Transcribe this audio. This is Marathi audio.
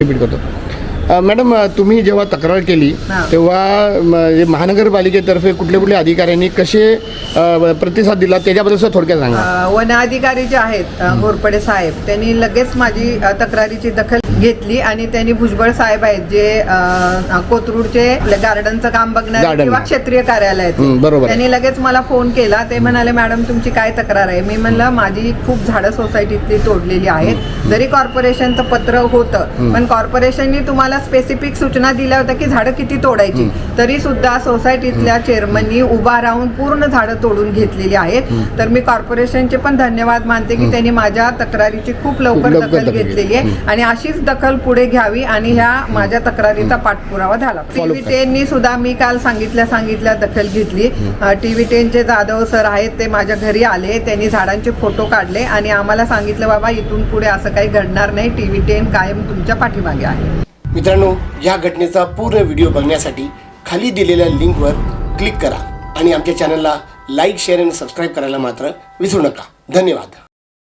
কত मॅडम तुम्ही जेव्हा तक्रार केली. तेव्हा महानगरपालिकेतर्फे कुठल्या कुठल्या अधिकाऱ्यांनी कसे प्रतिसाद दिला? त्याच्याबद्दल थोडक्यात सांगा. वन अधिकारी जे आहेत घोरपडे साहेब त्यांनी लगेच माझी तक्रारीची दखल घेतली आणि त्यांनी भुजबळ साहेब आहेत जे कोथरूडचे गार्डनचं काम बघणारे. किंवा क्षेत्रीय कार्यालयाचे. हं, बरोबर. त्यांनी लगेच मला फोन केला ते म्हणाले मॅडम तुमची काय तक्रार आहे? मी म्हणलं माझी खूप झाडं सोसायटीतली तोडलेली आहेत. जरी कॉर्पोरेशनचं पत्र होतं पण कॉर्पोरेशननी तुम्हाला स्पेसिफिक सूचना दिल्या होत्या की झाडं किती तोडायची. तरी सुद्धा सोसायटीतल्या चेअरमननी उभा राहून पूर्ण झाडं तोडून घेतलेली आहेत. तर मी कॉर्पोरेशनचे पण धन्यवाद मानते की त्यांनी माझ्या तक्रारीची खूप लवकर दखल दखल घेतली. घेतलेली आहे आणि अशीच दखल पुढे घ्यावी आणि ह्या माझ्या तक्रारीचा पाठपुरावा झाला. टीव्ही टेननी सुद्धा मी काल सांगितल्या सांगितल्या दखल घेतली. टीव्ही टेनचे जाधव सर आहेत ते माझ्या घरी आले. त्यांनी झाडांचे फोटो काढले आणि आम्हाला सांगितलं बाबा इथून पुढे असं काही घडणार नाही. टीव्ही टेन कायम तुमच्या पाठीमागे आहे. मित्रांनो या घटनेचा पूर्ण व्हिडिओ बघण्यासाठी खाली दिलेल्या लिंकवर क्लिक करा आणि आमच्या चॅनलला लाईक शेअर आणि सबस्क्राईब करायला मात्र विसरू नका. धन्यवाद.